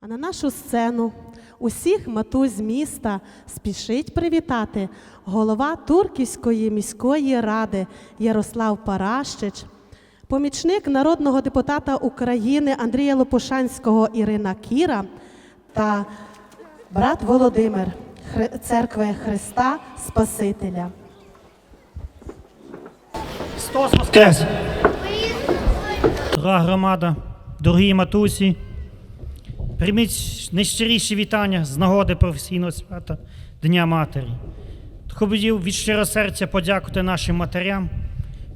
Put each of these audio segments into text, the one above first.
А на нашу сцену усіх матусь міста спішить привітати голова Турківської міської ради Ярослав Паращич, помічник народного депутата України Андрія Лопушанського Ірина Кіра та брат Володимир Церкви Христа Спасителя. Воскрес! Дорога громада, дорогі матусі, прийміть найщиріші вітання з нагоди професійного свята Дня Матері. Хотів від щирого серця подякувати нашим матерям,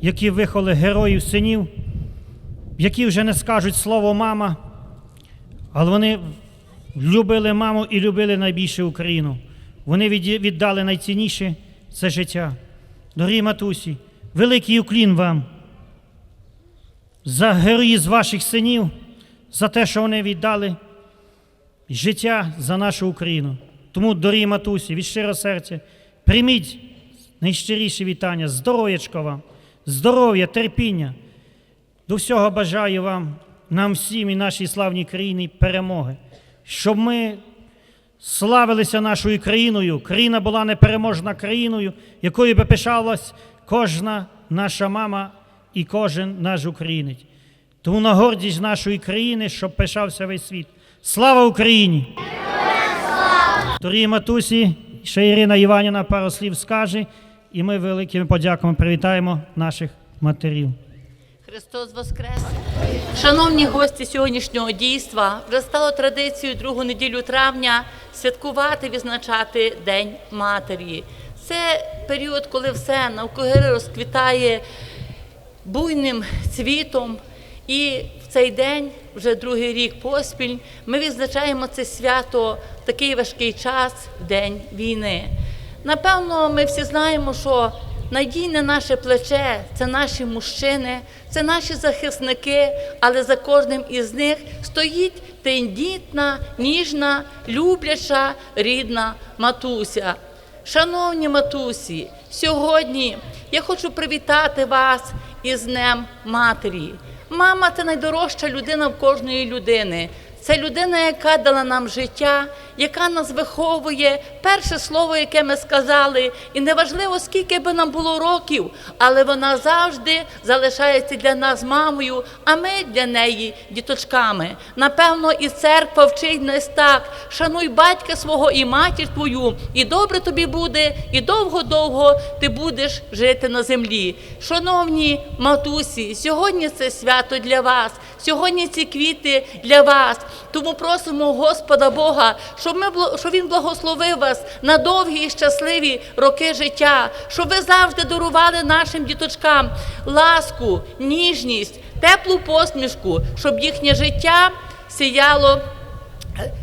які виховали героїв синів, які вже не скажуть слово мама, але вони любили маму і любили найбільше Україну. Вони віддали найцінніше це життя. Дорогі матусі, великий уклін вам за героїзм ваших синів, за те, що вони віддали життя за нашу Україну. Тому, дорогі матусі, від щирого серця, прийміть найщиріші вітання, здоров'ячка вам, здоров'я, терпіння. До всього бажаю вам, нам всім і нашій славній країні перемоги, щоб ми славилися нашою країною. Країна була непереможна країною, якою би пишалась кожна наша мама і кожен наш українець. Тому на гордість нашої країни, щоб пишався весь світ. Слава Україні! Дорогі матусі, ще Ірина Іванівна пару слів скаже, і ми великими подяками привітаємо наших матерів. Христос Воскрес! Шановні гості сьогоднішнього дійства, вже стало традицією другу неділю травня святкувати, відзначати День Матері. Це період, коли все навкруги розквітає буйним цвітом. І в цей день, вже другий рік поспіль, ми відзначаємо це свято в такий важкий час, в день війни. Напевно, ми всі знаємо, що надійне наше плече це наші мужчини, це наші захисники, але за кожним із них стоїть тендітна, ніжна, любляча, рідна матуся. Шановні матусі, сьогодні я хочу привітати вас із Днем Матері. Мама це найдорожча людина в кожної людини. Це людина, яка дала нам життя, яка нас виховує, перше слово, яке ми сказали, і неважливо, скільки би нам було років, але вона завжди залишається для нас мамою, а ми для неї діточками. Напевно, і церква вчить нас так: шануй батька свого і матір твою, і добре тобі буде, і довго-довго ти будеш жити на землі. Шановні матусі, сьогодні це свято для вас, сьогодні ці квіти для вас. Тому просимо Господа Бога, щоб ми щоб Він благословив вас на довгі і щасливі роки життя, щоб ви завжди дарували нашим діточкам ласку, ніжність, теплу посмішку, щоб їхнє життя сіяло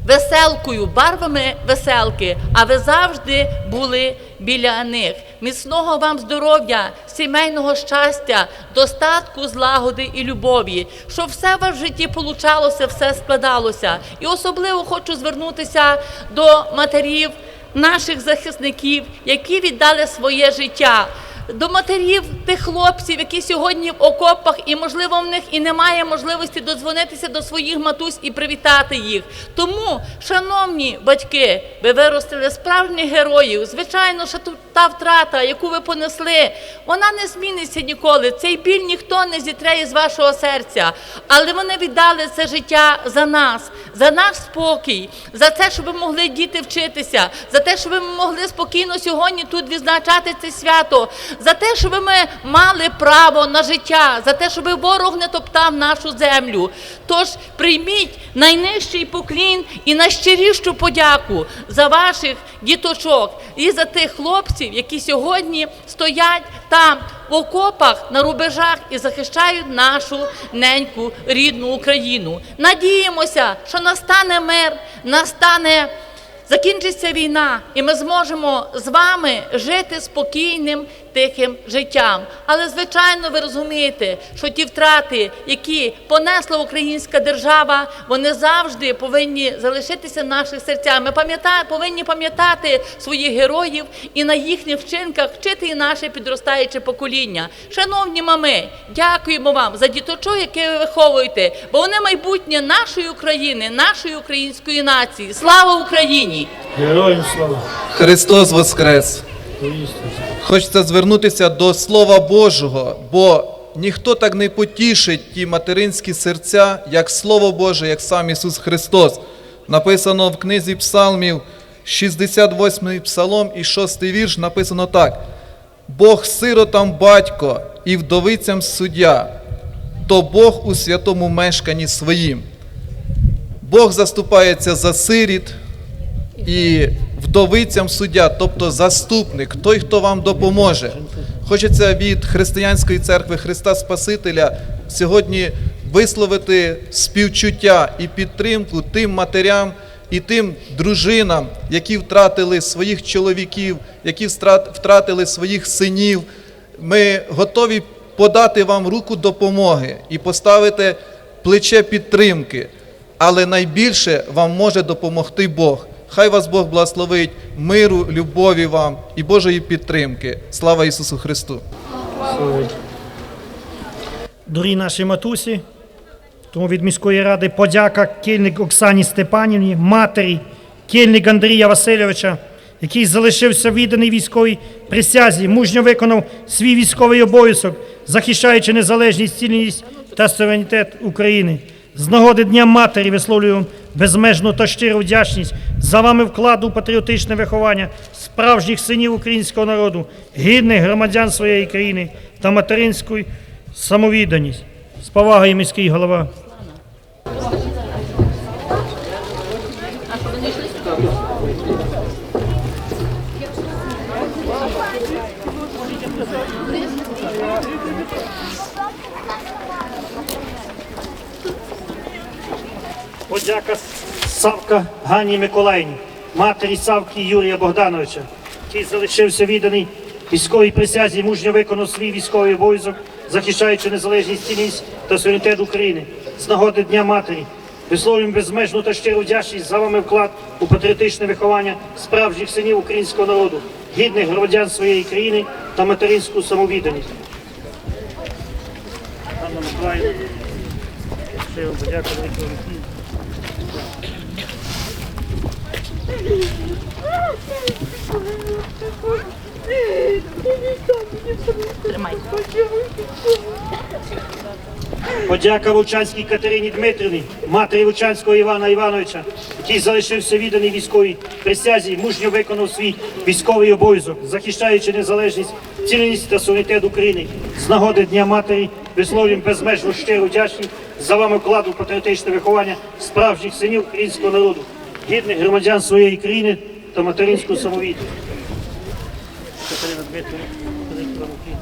веселкою, барвами веселки, а ви завжди були біля них. Міцного вам здоров'я, сімейного щастя, достатку, злагоди і любові, щоб все в житті получалося, все складалося. І особливо хочу звернутися до матерів наших захисників, які віддали своє життя до матерів тих хлопців, які сьогодні в окопах, і можливо в них і немає можливості додзвонитися до своїх матусь і привітати їх. Тому, шановні батьки, ви виростили справжніх героїв. Звичайно, що та втрата, яку ви понесли, вона не зміниться ніколи. Цей біль ніхто не зітре із вашого серця. Але вони віддали це життя за нас, за наш спокій, за те, щоб могли діти вчитися, за те, щоб ми могли спокійно сьогодні тут відзначати це свято, за те, щоб ми мали право на життя, за те, щоб ворог не топтав нашу землю. Тож прийміть найнижчий поклін і найщирішу подяку за ваших діточок і за тих хлопців, які сьогодні стоять там в окопах на рубежах і захищають нашу неньку рідну Україну. Надіємося, що настане мир, настане. Закінчиться війна, і ми зможемо з вами жити спокійним, тихим життям. Але звичайно, ви розумієте, що ті втрати, які понесла українська держава, вони завжди повинні залишитися в наших серцях. Ми пам'ята- повинні пам'ятати своїх героїв і на їхніх вчинках вчити і наше підростаюче покоління. Шановні мами, дякуємо вам за діточок, яке ви виховуєте, бо вони майбутнє нашої України, нашої української нації. Слава Україні! Героям слава! Христос Воскрес! Хочеться звернутися до Слова Божого, бо ніхто так не потішить ті материнські серця, як Слово Боже, як сам Ісус Христос. Написано в книзі Псалмів, 68-й псалом і 6 вірш, написано так: Бог сиротам батько і вдовицям суддя, то Бог у святому мешканні своїм. Бог заступається за сиріт, і вдовицям суддя, тобто заступник, той, хто вам допоможе. Хочеться від Християнської церкви Христа Спасителя сьогодні висловити співчуття і підтримку тим матерям і тим дружинам, які втратили своїх чоловіків, які втратили своїх синів. Ми готові подати вам руку допомоги і поставити плече підтримки. Але найбільше вам може допомогти Бог. Хай вас Бог благословить миру, любові вам і Божої підтримки. Слава Ісусу Христу! Дорогі наші матусі, тому від міської ради подяка кільник Оксані Степанівні, матері, кільник Андрія Васильовича, який залишився відданий військовій присязі, мужньо виконав свій військовий обов'язок, захищаючи незалежність, цільність та суверенітет України. З нагоди Дня Матері висловлюємо безмежну та щиру вдячність за вами вкладу у патріотичне виховання справжніх синів українського народу, гідних громадян своєї країни та материнську самовідданість. З повагою міський голова. Подяка Савка Гані Миколаївні, матері Савки Юрія Богдановича, який залишився відданий військовій присязі, мужньо виконав свій військовий обов'язок, захищаючи незалежність цінність та суверенітет України з нагоди Дня Матері. Висловлюємо безмежну та щиру вдячність за вами вклад у патріотичне виховання справжніх синів українського народу, гідних громадян своєї країни та материнську самовідданість. Анна Миколаївна, Тримайте. Подяка Вовчанській Катерині Дмитрівні, матері Вовчанського Івана Івановича, який залишився відданий військовій присязі, мужньо виконав свій військовий обов'язок, захищаючи незалежність, цілісність та суверенітет України. З нагоди Дня Матері висловлюємо безмежну щиру вдячність за вами вкладу патріотичне виховання справжніх синів українського народу, гідних громадян своєї країни та вам уклін.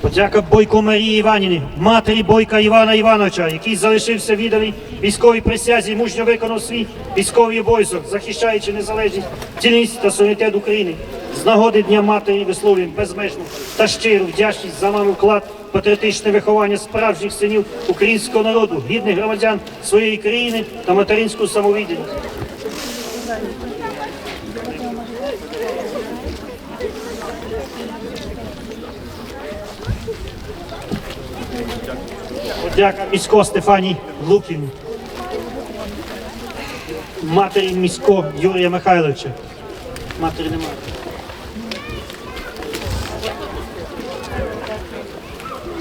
Подяка Бойко Марії Іванівні, матері Бойка Івана Івановича, який залишився відданий військовій присязі, мужньо виконав свій військовий обов'язок, захищаючи незалежність, цілісність та суверенітет України. З нагоди Дня матері висловлюємо безмежну та щиру вдячність за вами вклад патріотичне виховання справжніх синів українського народу, гідних громадян своєї країни та материнську самовідданість. Подяка місько Стефанії Луківні. Матері місько Юрія Михайловича. Матері немає.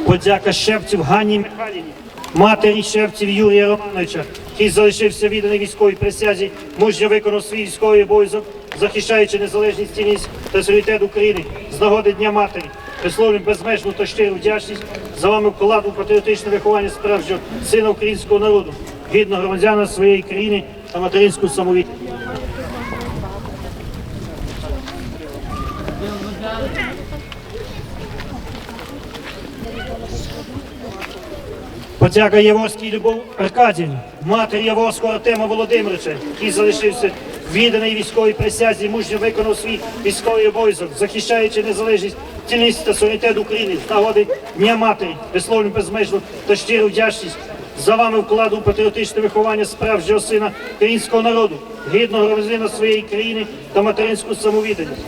Подяка Шевців Ганні Михайлівні, матері Шевців Юрія Романовича, який залишився відданий військовій присязі, мужньо виконав свій військовий обов'язок, захищаючи незалежність цінність та суверенітет України з нагоди Дня Матері. Висловлюємо безмежну та щиру вдячність за вами вкладу патріотичне виховання справжнього сина українського народу, гідного громадяна своєї країни та материнську самовідданість. Подяка Яворській Любов Аркадівні, матері Яворського Артема Володимировича, який залишився відданий військовій присязі, мужньо виконав свій військовий обов'язок, захищаючи незалежність, цільність та суверенітет України нагоди Дня Матері, висловлюємо безмежну та щиру вдячність за вами вкладу у патріотичне виховання справжнього сина українського народу, гідного громадянина своєї країни та материнську самовідданість.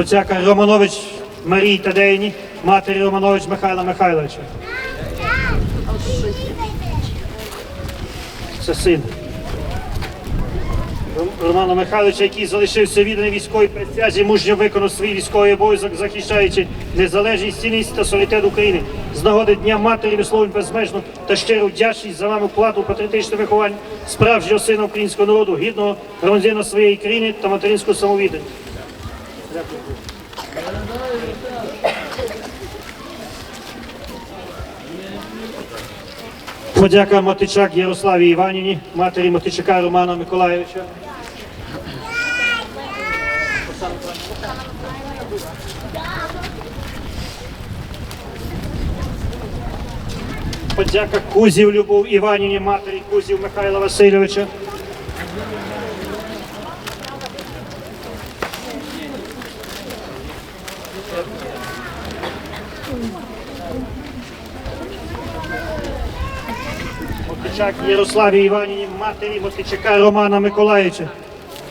Подяка Романович Марії Тадеїні, матері Романович Михайла Михайловича. Це син. Романа Михайловича, який залишився відданий військовій присязі, мужньо виконав свій військовий обов'язок, захищаючи незалежність, цінність та суверенітет України. З нагоди Дня матері висловлюємо безмежну та щиру вдячність за вами вкладу патріотичне виховання справжнього сина українського народу, гідного громадянина своєї країни та материнську самовідданість. Подяка Матичак Ярославі Іванівні, матері Матичака Романа Миколайовича. Подяка Кузів Любов Іванівні, матері Кузів Михайла Васильовича. Мотичак Ярославі Іванівні, матері Мотичака Романа Миколаївича,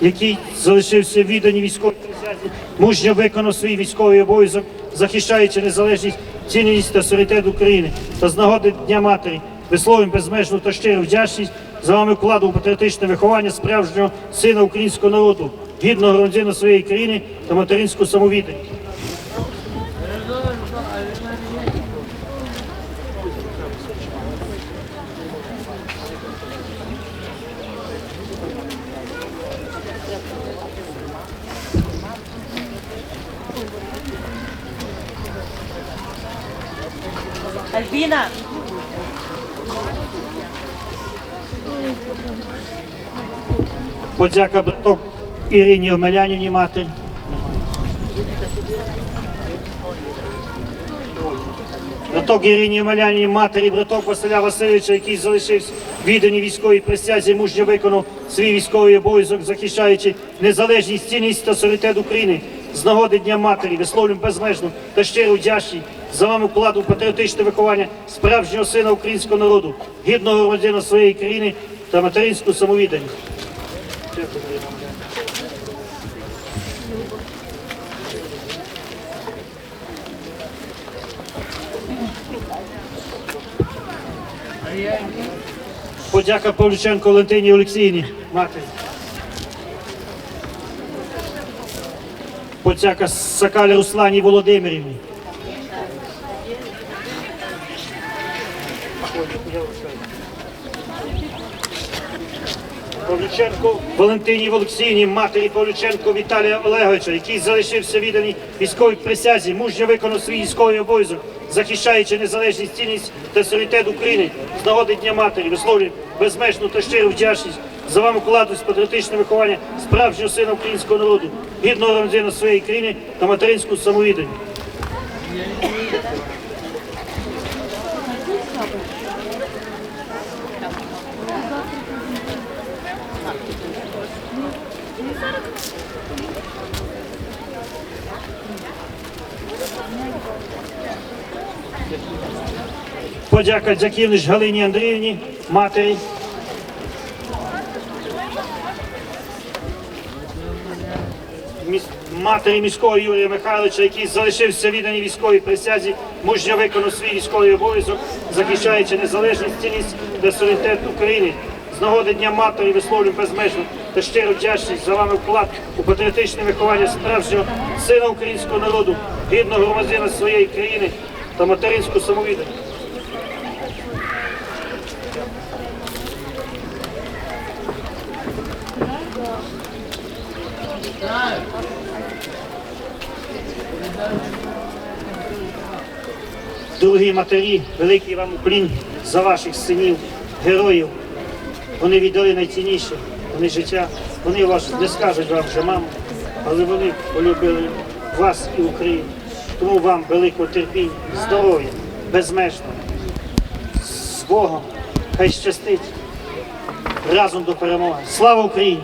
який залишився віддані військовій присязі, мужньо виконав свій військовий обов'язок, захищаючи незалежність, цінність та суверенітет України. Та з нагоди Дня Матері висловлюємо безмежну та щиру вдячність за вами вкладу у патріотичне виховання справжнього сина українського народу, гідного громадянина своєї країни та материнську самовідданість. Альбіна, Подяка браток Ірині Омелянівні матері. Браток Ірині Омелянівні матері, браток Василя Васильовича, який залишився віддані військовій присязі, мужньо виконав свій військовий обов'язок, захищаючи незалежність, цінність та суверенітет України. З нагоди Дня матері висловлюємо безмежну та щиру вдячність за вами вкладу патріотичне виховання справжнього сина українського народу, гідного громадянина своєї країни та материнську самовідданість. Подяка Павлюченко Валентині Олексіївні, матері. Подяка Сакалі Руслані Володимирівні. Павлюченко Валентині Олексіївні, матері Павлюченко Віталія Олеговича, який залишився відданий військовій присязі, мужньо виконав свій військовий обов'язок, захищаючи незалежність, цінність та суверенітет України з нагоди Дня матері, висловлює безмежну та щиру вдячність за вам вкладу з патріотичне виховання справжнього сина українського народу, гідного громадянина своєї країни та материнську самовідданість. Подяка Дзяківнич Галині Андріївні, матері. Матері міського Юрія Михайловича, який залишився відданий військовій присязі, мужньо виконав свій військовий обов'язок, захищаючи незалежність, цінність та суверенітет України. З нагоди Дня матері висловлюємо безмежну та щиру вдячність за вами вклад у патріотичне виховання справжнього сина українського народу, гідного громадянина своєї країни та материнську самовідданість. Дорогі матері, великий вам уклін за ваших синів, героїв, Вони віддали найцінніше, вони життя. Вони вас не скажуть вам вже мамо, але вони полюбили вас і Україну. Тому вам великого терпіння, здоров'я, безмежного. З Богом, хай щастить. Разом до перемоги. Слава Україні!